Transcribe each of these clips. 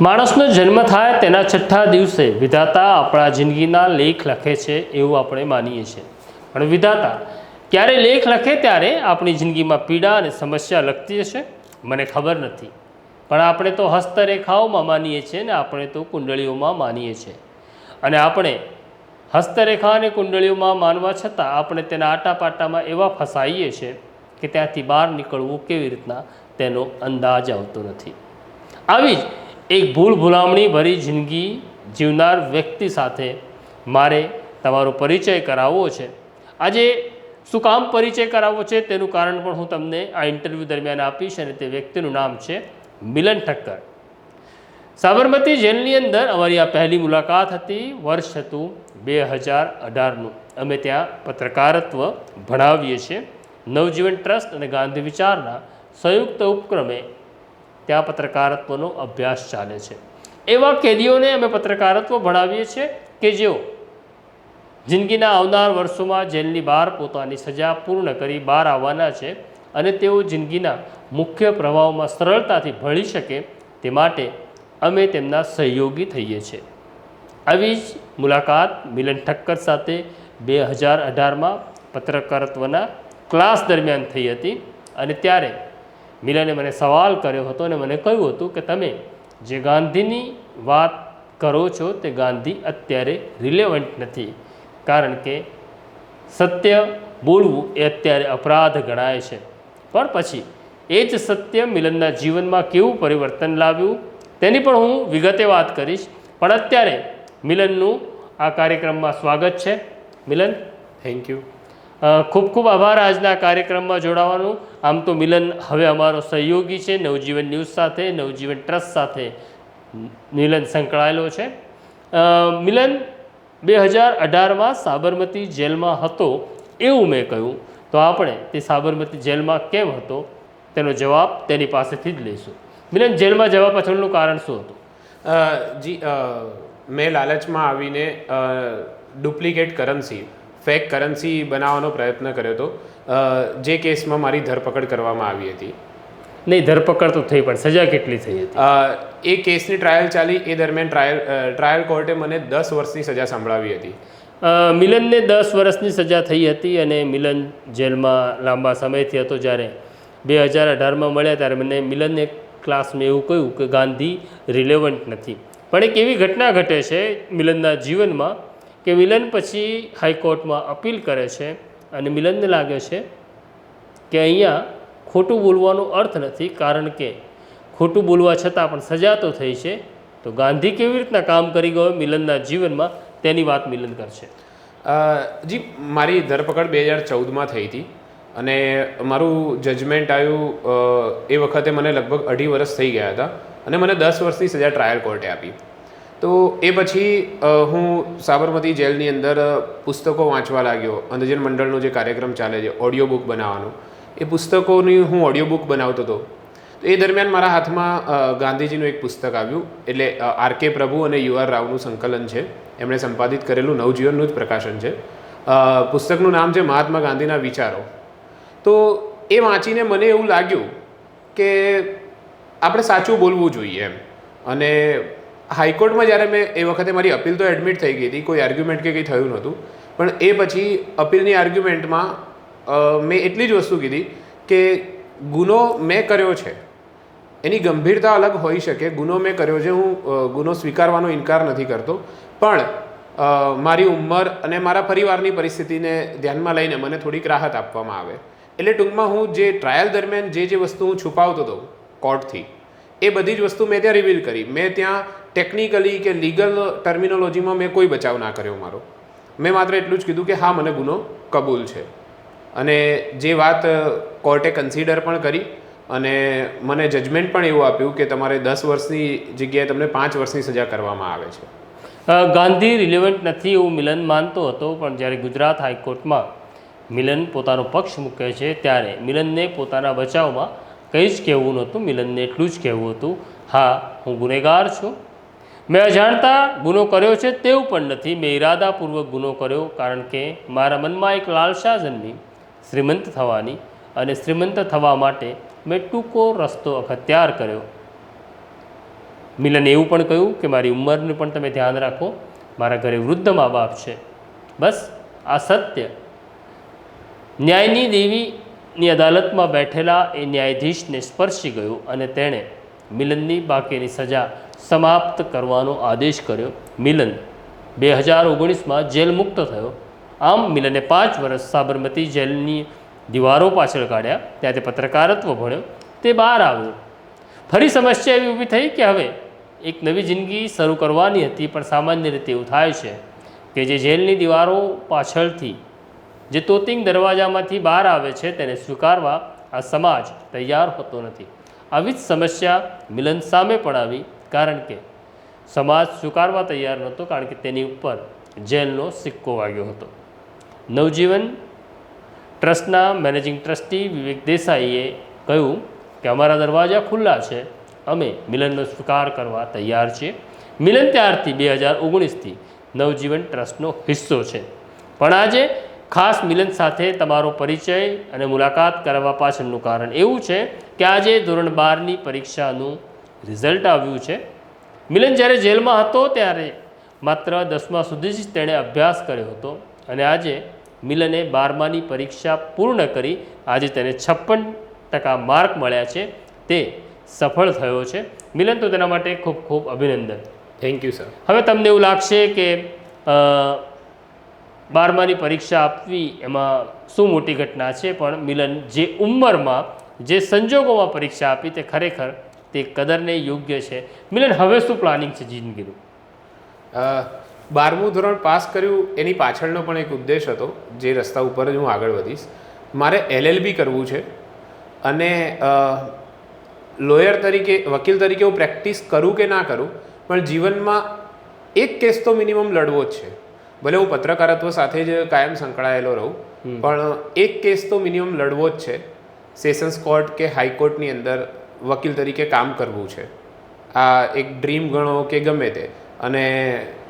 માણસનો જન્મ થાય તેના છઠ્ઠા દિવસે વિધાતા આપણા જિંદગીના લેખ લખે છે એવું આપણે માનીએ છીએ. પણ વિધાતા, ક્યારે લેખ લખે ત્યારે આપણી જિંદગીમાં પીડા અને સમસ્યા લખતી હશે? મને ખબર નથી. પણ આપણે તો હસ્તરેખાઓમાં માનીએ છીએ ને આપણે તો કુંડળીઓમાં માનીએ છીએ. અને આપણે હસ્તરેખા અને કુંડળીઓમાં માનવા છતાં આપણે તેના આટાપાટામાં એવા ફસાઈએ છીએ કે ત્યાંથી બહાર નીકળવું કેવી રીતના તેનો અંદાજ આવતો નથી. આવી જ એક ભૂલ ભૂલામણી ભરી જિંદગી જીવનાર વ્યક્તિ સાથે મારે તમારો પરિચય કરાવવો છે. આજે શું કામ પરિચય કરાવવો છે તેનું કારણ પણ હું તમને આ ઇન્ટરવ્યૂ દરમિયાન આપીશ અને તે વ્યક્તિનું નામ છે મિલન ઠક્કર. સાબરમતી જેલની અંદર અમારી આ પહેલી મુલાકાત હતી, વર્ષ હતું બે હજાર અઢારનું. અમે ત્યાં પત્રકારત્વ ભણાવીએ છીએ. નવજીવન ટ્રસ્ટ અને ગાંધી વિચારના સંયુક્ત ઉપક્રમે ત્યાં પત્રકારત્વનો અભ્યાસ ચાલે છે. એવા કેદીઓને અમે પત્રકારત્વ ભણાવીએ છીએ કે જેઓ જિંદગીના આવનાર વર્ષોમાં જેલની બહાર પોતાની સજા પૂર્ણ કરી બહાર આવવાના છે અને તેઓ જિંદગીના મુખ્ય પ્રવાહોમાં સરળતાથી ભળી શકે તે માટે અમે તેમના સહયોગી થઈએ છીએ. આવી જ મુલાકાત મિલન ઠક્કર સાથે બે હજાર અઢારમાં પત્રકારત્વના ક્લાસ દરમિયાન થઈ હતી અને ત્યારે મિલને મને સવાલ કર્યો હતો અને મને કહ્યું હતું કે તમે જે ગાંધીની વાત કરો છો તે ગાંધી અત્યારે રિલેવન્ટ નથી. કારણ કે સત્ય બોલવું એ અત્યારે અપરાધ ગણાય છે. પણ પછી એ જ સત્ય મિલનના જીવનમાં કેવું પરિવર્તન લાવ્યું તેની પણ હું વિગતે વાત કરીશ. પણ અત્યારે મિલનનું આ કાર્યક્રમમાં સ્વાગત છે. મિલન થેન્ક યુ ખૂબ ખૂબ આભાર આજના કાર્યક્રમમાં જોડાવાનું. આમ તો મિલન હવે અમારો સહયોગી છે, નવજીવન ન્યૂઝ સાથે, નવજીવન ટ્રસ્ટ સાથે મિલન સંકળાયેલો છે. મિલન બે હજાર અઢારમાં સાબરમતી જેલમાં હતો એવું મેં કહ્યું. તો આપણે તે સાબરમતી જેલમાં કેમ હતો? તેનો જવાબ તેની પાસેથી જ લઈશું. મિલન, જેલમાં જવા પાછળનું કારણ શું હતું? જી મેં લાલચમાં આવીને ડુપ્લિકેટ કરન્સી ફેક કરન્સી બનાવવાનો પ્રયત્ન કર્યો હતો. જે કેસમાં મારી ધરપકડ કરવામાં આવી હતી. નહીં ધરપકડ તો થઈ પણ સજા કેટલી થઈ હતી? એ કેસની ટ્રાયલ ચાલી એ દરમિયાન ટ્રાયલ ટ્રાયલ કોર્ટે મને દસ વર્ષની સજા સંભળાવી હતી. મિલનને દસ વર્ષની સજા થઈ હતી અને મિલન જેલમાં લાંબા સમયથી હતો. જ્યારે બે હજાર અઢારમાં મળ્યા ત્યારે મને મિલનને ક્લાસમાં એવું કહ્યું કે ગાંધી રિલેવન્ટ નથી. પણ એક એવી ઘટના ઘટે છે મિલનના જીવનમાં કે મિલન પછી હાઈકોર્ટમાં અપીલ કરે છે અને મિલનને લાગે છે કે અહીંયા ખોટું બોલવાનો અર્થ નથી, કારણ કે ખોટું બોલવા છતાં પણ સજા તો થઈ છે. તો ગાંધી કેવી રીતના કામ કરી ગયો મિલનના જીવનમાં? તેની વાત મિલન કરશે. જી, મારી ધરપકડ બે હજાર ચૌદમાં થઈ હતી અને મારું જજમેન્ટ આવ્યું એ વખતે મને લગભગ અઢી વર્ષ થઈ ગયા હતા અને મને દસ વર્ષની સજા ટ્રાયલ કોર્ટે આપી. તો એ પછી હું સાબરમતી જેલની અંદર પુસ્તકો વાંચવા લાગ્યો. અંધજન મંડળનો જે કાર્યક્રમ ચાલે છે ઓડિયો બુક બનાવવાનો. એ પુસ્તકોની હું ઓડિયો બુક બનાવતો હતો. તો એ દરમિયાન મારા હાથમાં ગાંધીજીનું એક પુસ્તક આવ્યું. એટલે આર કે પ્રભુ અને યુ આર રાવનું સંકલન છે. એમણે સંપાદિત કરેલું નવજીવનનું જ પ્રકાશન છે. પુસ્તકનું નામ છે મહાત્મા ગાંધીના વિચારો. તો એ વાંચીને મને એવું લાગ્યું કે આપણે સાચું બોલવું જોઈએ એમ. અને હાઈકોર્ટમાં જ્યારે મેં એ વખતે મારી અપીલ તો એડમિટ થઈ ગઈ હતી, કોઈ આર્ગ્યુમેન્ટ કે કંઈ થયું નહોતું, પણ એ પછી અપીલની આર્ગ્યુમેન્ટમાં મેં એટલી જ વસ્તુ કીધી કે ગુનો મેં કર્યો છે. એની ગંભીરતા અલગ હોઈ શકે, ગુનો મેં કર્યો છે, હું ગુનો સ્વીકારવાનો ઇનકાર નથી કરતો. પણ મારી ઉંમર અને મારા પરિવારની પરિસ્થિતિને ધ્યાનમાં લઈને મને થોડીક રાહત આપવામાં આવે. એટલે ટૂંકમાં હું જે ટ્રાયલ દરમિયાન જે જે વસ્તુ હું છુપાવતો હતો કોર્ટથી એ બધી જ વસ્તુ મેં ત્યાં રિવીલ કરી. મેં ત્યાં ટેકનિકલી કે લીગલ ટર્મિનોલોજીમાં મેં કોઈ બચાવ ના કર્યો મારો. મેં માત્ર એટલું જ કીધું કે હા, મને ગુનો કબૂલ છે. અને જે વાત કોર્ટે કન્સિડર પણ કરી અને મને જજમેન્ટ પણ એવું આપ્યું કે તમારે દસ વર્ષની જગ્યાએ તમને પાંચ વર્ષની સજા કરવામાં આવે છે. ગાંધી રિલેવન્ટ નથી એવું મિલન માનતો હતો, પણ જ્યારે ગુજરાત હાઈકોર્ટમાં મિલન પોતાનો પક્ષ મૂકે છે, ત્યારે મિલનને પોતાના બચાવમાં કંઈ જ કહેવું નહોતું, મિલનને એટલું જ કહેવું હતું, હા, હું ગુનેગાર છું મેં અજાણતા ગુનો કર્યો છે તેવું પણ નથી. મેં ઈરાદાપૂર્વક ગુનો કર્યો કારણ કે મારા મનમાં એક લાલસા જન્મી, શ્રીમંત થવાની અને શ્રીમંત થવા માટે મેં ટૂંકો રસ્તો અખત્યાર કર્યો. મિલને એવું પણ કહ્યું કે મારી ઉંમરનું પણ તમે ધ્યાન રાખો. મારા ઘરે વૃદ્ધ મા બાપ છે. બસ, આ સત્ય. ન્યાયની દેવીની અદાલતમાં બેઠેલા એ ન્યાયાધીશને સ્પર્શી ગયું અને તેણે મિલનની બાકીની સજા સમાપ્ત કરવાનો આદેશ કર્યો. મિલન બે હજાર ઓગણીસમાં જેલ મુક્ત થયો. આમ મિલને પાંચ વર્ષ સાબરમતી જેલની દીવારો પાછળ કાઢ્યા. ત્યાં તે પત્રકારત્વ ભણ્યો. તે બહાર આવ્યો. ફરી સમસ્યા એવી ઊભી થઈ કે હવે એક નવી જિંદગી શરૂ કરવાની હતી, પણ સામાન્ય રીતે એવું થાય છે કે જે જેલની દીવારો પાછળથી, જે તોતિંગ દરવાજામાંથી બહાર આવે છે, તેને સ્વીકારવા આ સમાજ તૈયાર હોતો નથી. આવી જ સમસ્યા મિલન સામે પણ આવી કારણ કે સમાજ સ્વીકારવા તૈયાર નહોતો કારણ કે તેની ઉપર જેલનો સિક્કો વાગ્યો હતો. નવજીવન ટ્રસ્ટના મેનેજિંગ ટ્રસ્ટી વિવેક દેસાઈએ કહ્યું કે અમારા દરવાજા ખુલ્લા છે, અમે મિલનનો સ્વીકાર કરવા તૈયાર છીએ. મિલન ત્યારથી બે હજાર ઓગણીસથી નવજીવન ટ્રસ્ટનો હિસ્સો છે. પણ આજે ખાસ મિલન સાથે તમારો પરિચય અને મુલાકાત કરવા પાછળનું કારણ એવું છે કે આજે ધોરણ બારની પરીક્ષાનું રિઝલ્ટ આવ્યું છે. મિલન જ્યારે જેલમાં હતો ત્યારે માત્ર દસમા સુધી જ તેણે અભ્યાસ કર્યો હતો અને આજે મિલને બારમાની પરીક્ષા પૂર્ણ કરી આજે તેને છપ્પન ટકા માર્ક મળ્યા છે. તે સફળ થયો છે. મિલન તો તેના માટે ખૂબ ખૂબ અભિનંદન. થેન્ક યુ સર હવે તમને એવું લાગશે કે બારમાની પરીક્ષા આપવી એમાં શું મોટી ઘટના છે પણ મિલન જે ઉંમરમાં જે સંજોગોમાં પરીક્ષા આપી તે ખરેખર તે કદરને યોગ્ય છે. મિલન હવે શું પ્લાનિંગ છે જિંદગીનું? બારમું ધોરણ પાસ કર્યું એની પાછળનો પણ એક ઉદ્દેશ હતો જે રસ્તા ઉપર જ હું આગળ વધીશ. મારે એલએલબી કરવું છે અને લોયર તરીકે વકીલ તરીકે હું પ્રેક્ટિસ કરું કે ના કરું પણ જીવનમાં એક કેસ તો મિનિમમ લડવો જ છે. ભલે હું પત્રકારત્વ સાથે જ કાયમ સંકળાયેલો રહું પણ એક કેસ તો મિનિમમ લડવો જ છે. સેશન્સ કોર્ટ કે હાઈકોર્ટની અંદર વકીલ તરીકે કામ કરવું છે. આ એક ડ્રીમ ગણો કે ગમે તે. અને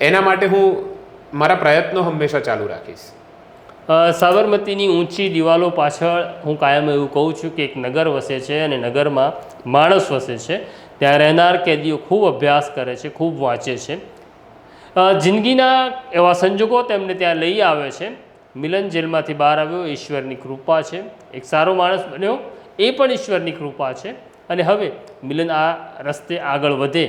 એના માટે હું મારા પ્રયત્નો હંમેશા ચાલુ રાખીશ. સાબરમતીની ઊંચી દિવાલો પાછળ હું કાયમ એવું કહું છું કે એક નગર વસે છે અને નગરમાં માણસ વસે છે. ત્યાં રહેનાર કેદીઓ ખૂબ અભ્યાસ કરે છે, ખૂબ વાંચે છે. જિંદગીના એવા સંજોગો તેમને ત્યાં લઈ આવે છે. મિલન જેલમાંથી બહાર આવ્યો, ઈશ્વરની કૃપા છે. એક સારો માણસ બન્યો, એ પણ ઈશ્વરની કૃપા છે. અને હવે મિલન આ રસ્તે આગળ વધે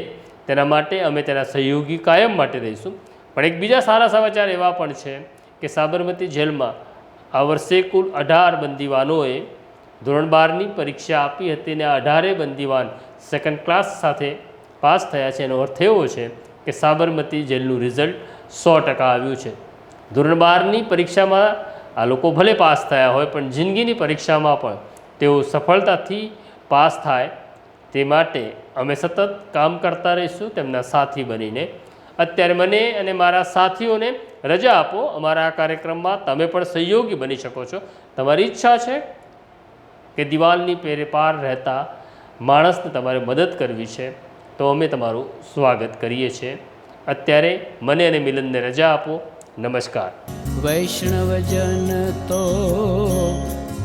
તેના માટે અમે તેના સહયોગી કાયમ માટે રહીશું. પણ એક બીજા સારા સમાચાર એવા પણ છે કે સાબરમતી જેલમાં આ વર્ષે કુલ અઢાર બંદીવાનોએ ધોરણ બારની પરીક્ષા આપી હતી અને આ અઢારે બંદીવાન સેકન્ડ ક્લાસ સાથે પાસ થયા છે. એનો અર્થ એવો છે કે સાબરમતી જેલનું રિઝલ્ટ સો ટકા આવ્યું છે. ધોરણ બારની પરીક્ષામાં આ લોકો ભલે પાસ થયા હોય, પણ જિંદગીની પરીક્ષામાં પણ તેઓ સફળતાથી પાસ થાય તે માટે અમે સતત કામ કરતા રહીશું, તેમના સાથી બનીને. અત્યારે મને અને મારા સાથીઓને રજા આપો, અમારા આ કાર્યક્રમમાં તમે પણ સહયોગી બની શકો છો. તમારી ઈચ્છા છે કે દિવાલની પેરે પાર રહેતા માણસને તમારે મદદ કરવી છે, તો અમે તમારું સ્વાગત કરીએ છીએ. અત્યારે મને અને મિલનને રજા આપો. નમસ્કાર. વૈષ્ણવજન તો